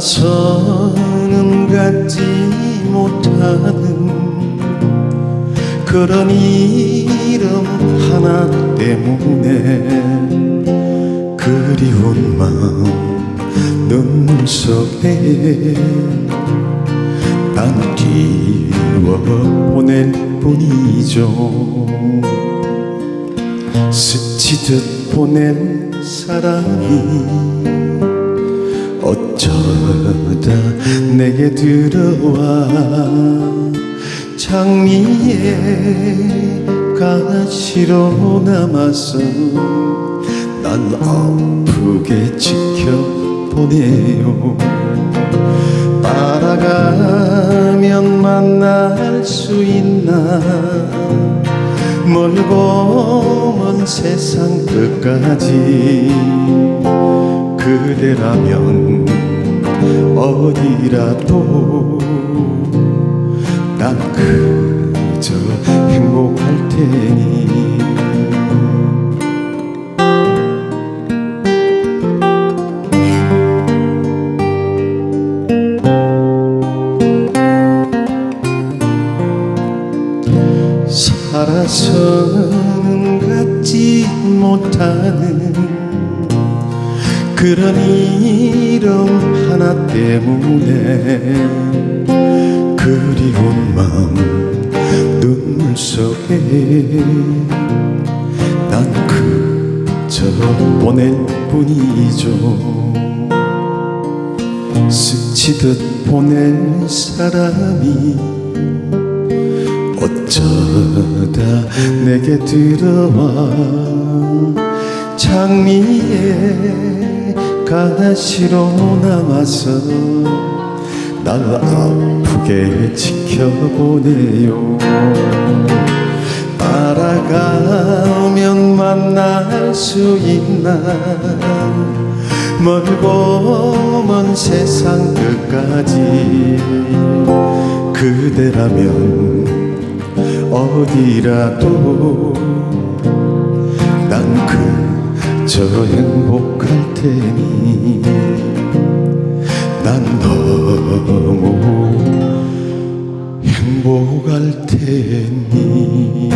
살아서는 갖지 못하는 그런 이름 하나 때문에 그리운 마음 눈물 속에 난 띄워 보낼 뿐이죠. 스치듯 보낸 사랑이 어쩌다 내게 들어와 장미의 가시로 남아서 날 아프게 지켜보네요. 따라가면 만날 수 있나? 멀고 먼 세상 끝까지 그대라면 어디라도 난 그저 행복할 테니. 살아서는 갖지 못하는 그런 이름 하나 때문에 그리운 마음 눈물 속에 난 그저 보낼 뿐이죠. 스치듯 보낸 사람이 어쩌다 내게 들어와 장미 의 가시로 남아서 날 아프게 지켜보네요. 따라가면 만날 수 있나? 멀고 먼 세상 끝까지 그대라면 어디라도 난 그저 행복 할 테니 난 너무 행복할 테니